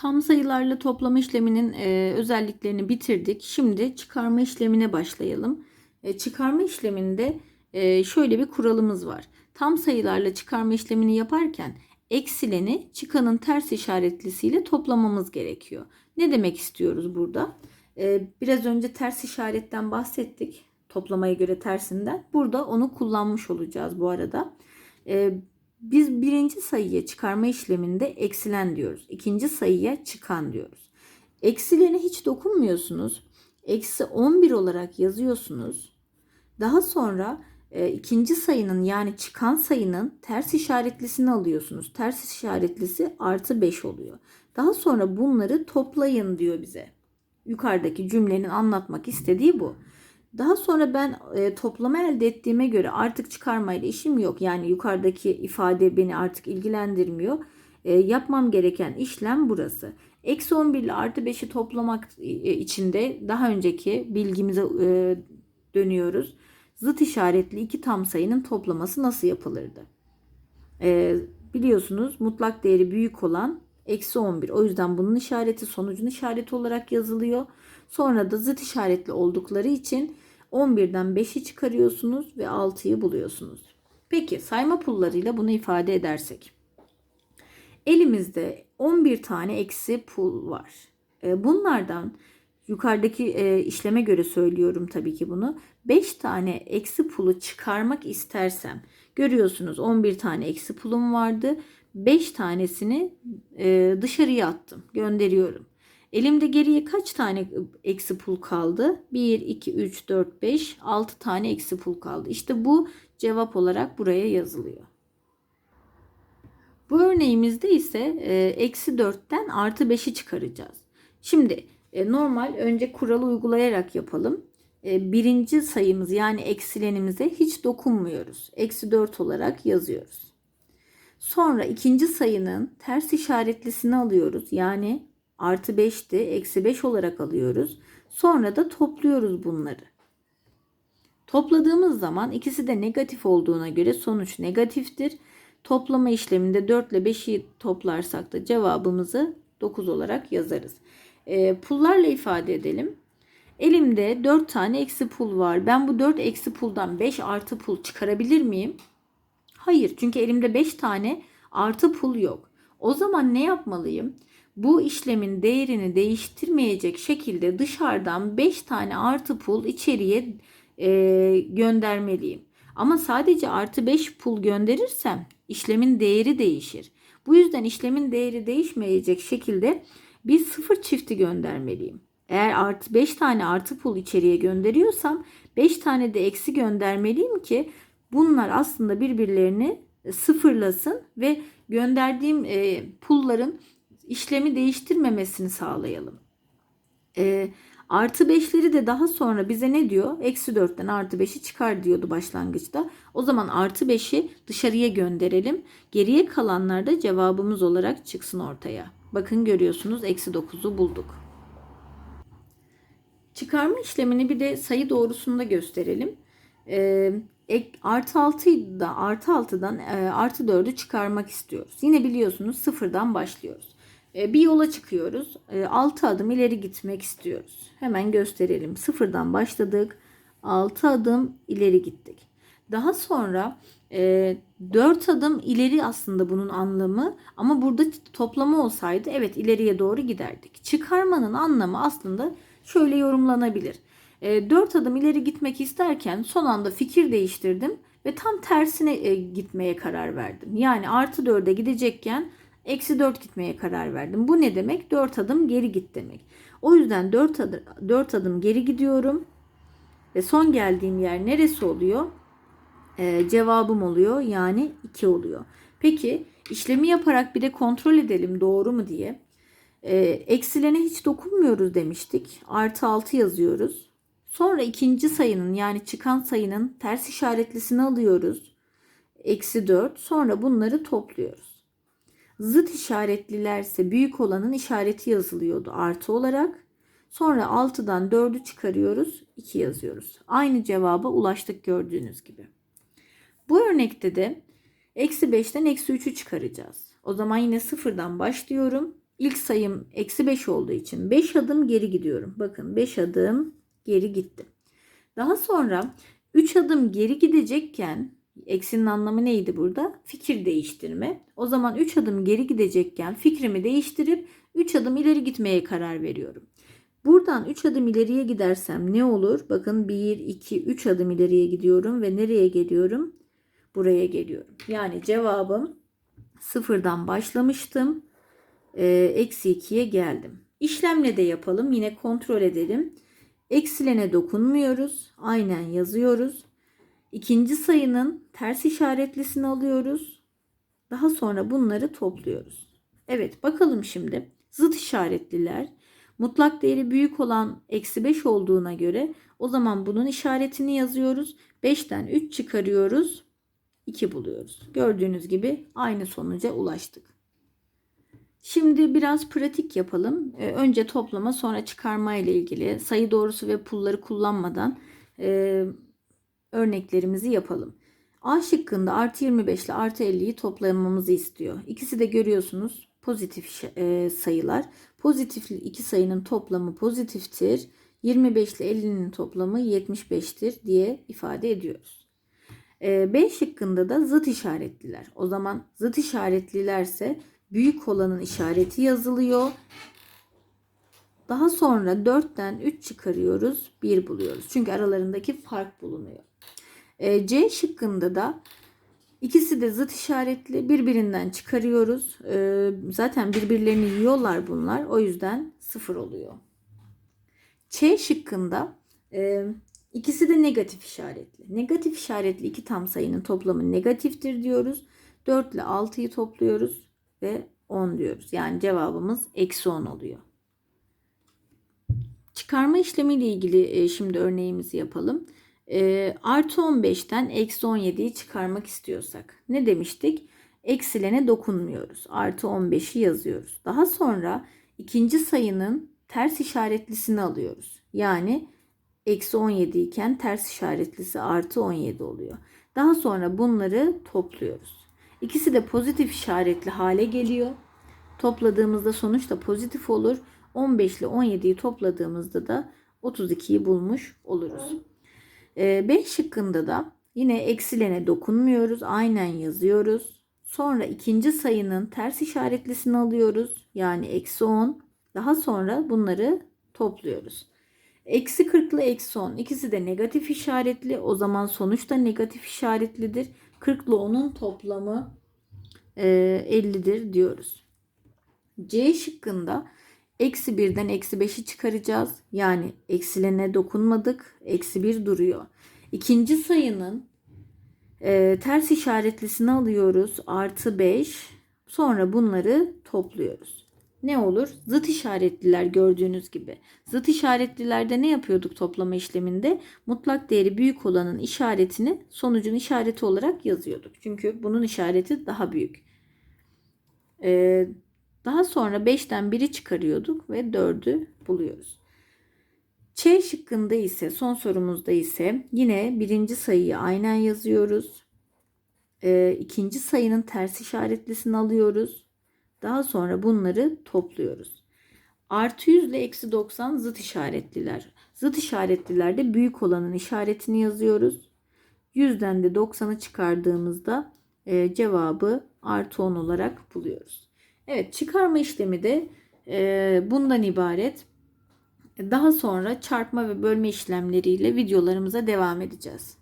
Tam sayılarla toplama işleminin e, özelliklerini bitirdik. Şimdi çıkarma işlemine başlayalım. E, çıkarma işleminde e, şöyle bir kuralımız var. Tam sayılarla çıkarma işlemini yaparken eksileni çıkanın ters işaretlisiyle toplamamız gerekiyor. Ne demek istiyoruz burada? E, biraz önce ters işaretten bahsettik. Toplamaya göre tersinden. Burada onu kullanmış olacağız bu arada. E, biz birinci sayıya çıkarma işleminde eksilen diyoruz. İkinci sayıya çıkan diyoruz. Eksilene hiç dokunmuyorsunuz. Eksi 11 olarak yazıyorsunuz. Daha sonra e, ikinci sayının yani çıkan sayının ters işaretlisini alıyorsunuz. Ters işaretlisi artı 5 oluyor. Daha sonra bunları toplayın diyor bize. Yukarıdaki cümlenin anlatmak istediği bu. Daha sonra ben e, toplama elde ettiğime göre artık çıkarmayla işim yok. Yani yukarıdaki ifade beni artık ilgilendirmiyor. E, yapmam gereken işlem burası. Eksi 11 ile artı 5'i toplamak e, için de daha önceki bilgimize e, dönüyoruz. Zıt işaretli iki tam sayının toplaması nasıl yapılırdı? E, biliyorsunuz mutlak değeri büyük olan eksi 11. O yüzden bunun işareti sonucun işareti olarak yazılıyor. Sonra da zıt işaretli oldukları için 11'den 5'i çıkarıyorsunuz ve 6'yı buluyorsunuz. Peki sayma pullarıyla bunu ifade edersek. Elimizde 11 tane eksi pul var. E, bunlardan yukarıdaki e, işleme göre söylüyorum tabii ki bunu. 5 tane eksi pulu çıkarmak istersem görüyorsunuz 11 tane eksi pulum vardı. 5 tanesini e, dışarıya attım. Gönderiyorum. Elimde geriye kaç tane eksi pul kaldı? 1, 2, 3, 4, 5, 6 tane eksi pul kaldı. İşte bu cevap olarak buraya yazılıyor. Bu örneğimizde ise e, eksi 4'ten artı 5'i çıkaracağız. Şimdi e, normal önce kuralı uygulayarak yapalım. E, birinci sayımız yani eksilenimize hiç dokunmuyoruz. Eksi 4 olarak yazıyoruz. Sonra ikinci sayının ters işaretlisini alıyoruz. Yani artı 5'ti eksi 5 olarak alıyoruz. Sonra da topluyoruz bunları. Topladığımız zaman ikisi de negatif olduğuna göre sonuç negatiftir. Toplama işleminde 4 ile 5'i toplarsak da cevabımızı 9 olarak yazarız. E, pullarla ifade edelim. Elimde 4 tane eksi pul var. Ben bu 4 eksi puldan 5 artı pul çıkarabilir miyim? Hayır çünkü elimde 5 tane artı pul yok. O zaman ne yapmalıyım? Bu işlemin değerini değiştirmeyecek şekilde dışarıdan 5 tane artı pul içeriye e, göndermeliyim. Ama sadece artı 5 pul gönderirsem işlemin değeri değişir. Bu yüzden işlemin değeri değişmeyecek şekilde bir sıfır çifti göndermeliyim. Eğer artı 5 tane artı pul içeriye gönderiyorsam 5 tane de eksi göndermeliyim ki bunlar aslında birbirlerini sıfırlasın ve gönderdiğim e, pulların işlemi değiştirmemesini sağlayalım. E, artı 5'leri de daha sonra bize ne diyor? Eksi 4'ten artı 5'i çıkar diyordu başlangıçta. O zaman artı 5'i dışarıya gönderelim. Geriye kalanlar da cevabımız olarak çıksın ortaya. Bakın görüyorsunuz eksi 9'u bulduk. Çıkarma işlemini bir de sayı doğrusunda gösterelim. Ee, ek, artı 6'yı da artı 6'dan e, artı 4'ü çıkarmak istiyoruz. Yine biliyorsunuz sıfırdan başlıyoruz. E, bir yola çıkıyoruz. E, 6 adım ileri gitmek istiyoruz. Hemen gösterelim. Sıfırdan başladık. 6 adım ileri gittik. Daha sonra e, 4 adım ileri aslında bunun anlamı ama burada toplama olsaydı evet ileriye doğru giderdik. Çıkarmanın anlamı aslında şöyle yorumlanabilir. E, 4 adım ileri gitmek isterken son anda fikir değiştirdim ve tam tersine e, gitmeye karar verdim. Yani artı 4'e gidecekken eksi 4 gitmeye karar verdim. Bu ne demek? 4 adım geri git demek. O yüzden 4 adım, 4 adım geri gidiyorum ve son geldiğim yer neresi oluyor? Ee, cevabım oluyor yani 2 oluyor. Peki işlemi yaparak bir de kontrol edelim doğru mu diye. Ee, eksilene hiç dokunmuyoruz demiştik. Artı 6 yazıyoruz. Sonra ikinci sayının yani çıkan sayının ters işaretlisini alıyoruz. Eksi 4. Sonra bunları topluyoruz. Zıt işaretlilerse büyük olanın işareti yazılıyordu artı olarak. Sonra 6'dan 4'ü çıkarıyoruz. 2 yazıyoruz. Aynı cevaba ulaştık gördüğünüz gibi. Bu örnekte de eksi 5'ten eksi 3'ü çıkaracağız. O zaman yine sıfırdan başlıyorum. ilk sayım eksi 5 olduğu için 5 adım geri gidiyorum. Bakın 5 adım geri gittim. Daha sonra 3 adım geri gidecekken eksinin anlamı neydi burada? Fikir değiştirme. O zaman 3 adım geri gidecekken fikrimi değiştirip 3 adım ileri gitmeye karar veriyorum. Buradan 3 adım ileriye gidersem ne olur? Bakın 1, 2, 3 adım ileriye gidiyorum ve nereye geliyorum? Buraya geliyorum. Yani cevabım sıfırdan başlamıştım. Ee, Eksi 2'ye geldim. İşlemle de yapalım. Yine kontrol edelim. Eksilene dokunmuyoruz. Aynen yazıyoruz. İkinci sayının ters işaretlisini alıyoruz. Daha sonra bunları topluyoruz. Evet bakalım şimdi. Zıt işaretliler. Mutlak değeri büyük olan eksi 5 olduğuna göre o zaman bunun işaretini yazıyoruz. 5'ten 3 çıkarıyoruz. 2 buluyoruz. Gördüğünüz gibi aynı sonuca ulaştık. Şimdi biraz pratik yapalım. Ee, önce toplama sonra çıkarma ile ilgili sayı doğrusu ve pulları kullanmadan e, örneklerimizi yapalım. A şıkkında artı 25 ile artı 50'yi toplamamızı istiyor. İkisi de görüyorsunuz pozitif e, sayılar. Pozitifli iki sayının toplamı pozitiftir. 25 ile 50'nin toplamı 75'tir diye ifade ediyoruz. E, B şıkkında da zıt işaretliler. O zaman zıt işaretlilerse büyük olanın işareti yazılıyor. Daha sonra 4'ten 3 çıkarıyoruz, 1 buluyoruz. Çünkü aralarındaki fark bulunuyor. E, C şıkkında da ikisi de zıt işaretli birbirinden çıkarıyoruz. E, zaten birbirlerini yiyorlar bunlar. O yüzden 0 oluyor. Ç şıkkında e, ikisi de negatif işaretli. Negatif işaretli iki tam sayının toplamı negatiftir diyoruz. 4 ile 6'yı topluyoruz ve 10 diyoruz. Yani cevabımız eksi 10 oluyor. Çıkarma işlemiyle ilgili şimdi örneğimizi yapalım. E, artı 15'ten eksi 17'yi çıkarmak istiyorsak ne demiştik? Eksilene dokunmuyoruz. Artı 15'i yazıyoruz. Daha sonra ikinci sayının ters işaretlisini alıyoruz. Yani eksi 17 iken ters işaretlisi artı 17 oluyor. Daha sonra bunları topluyoruz. İkisi de pozitif işaretli hale geliyor. Topladığımızda sonuç da pozitif olur. 15 ile 17'yi topladığımızda da 32'yi bulmuş oluruz. E, B şıkkında da yine eksilene dokunmuyoruz. Aynen yazıyoruz. Sonra ikinci sayının ters işaretlisini alıyoruz. Yani eksi 10. Daha sonra bunları topluyoruz. Eksi 40 ile eksi 10 ikisi de negatif işaretli. O zaman sonuç da negatif işaretlidir. 40 ile 10'un toplamı e, 50'dir diyoruz. C şıkkında eksi 1'den eksi 5'i çıkaracağız. Yani eksilene dokunmadık. Eksi 1 duruyor. İkinci sayının e, ters işaretlisini alıyoruz. Artı 5. Sonra bunları topluyoruz. Ne olur? Zıt işaretliler gördüğünüz gibi. Zıt işaretlilerde ne yapıyorduk toplama işleminde? Mutlak değeri büyük olanın işaretini sonucun işareti olarak yazıyorduk. Çünkü bunun işareti daha büyük. Ee, daha sonra 5'ten 1'i çıkarıyorduk ve 4'ü buluyoruz. Ç şıkkında ise son sorumuzda ise yine birinci sayıyı aynen yazıyoruz. Ee, ikinci sayının ters işaretlisini alıyoruz. Daha sonra bunları topluyoruz. Artı 100 ile eksi 90 zıt işaretliler. Zıt işaretlilerde büyük olanın işaretini yazıyoruz. 100'den de 90'ı çıkardığımızda e, cevabı artı 10 olarak buluyoruz. Evet çıkarma işlemi de e, bundan ibaret. Daha sonra çarpma ve bölme işlemleriyle videolarımıza devam edeceğiz.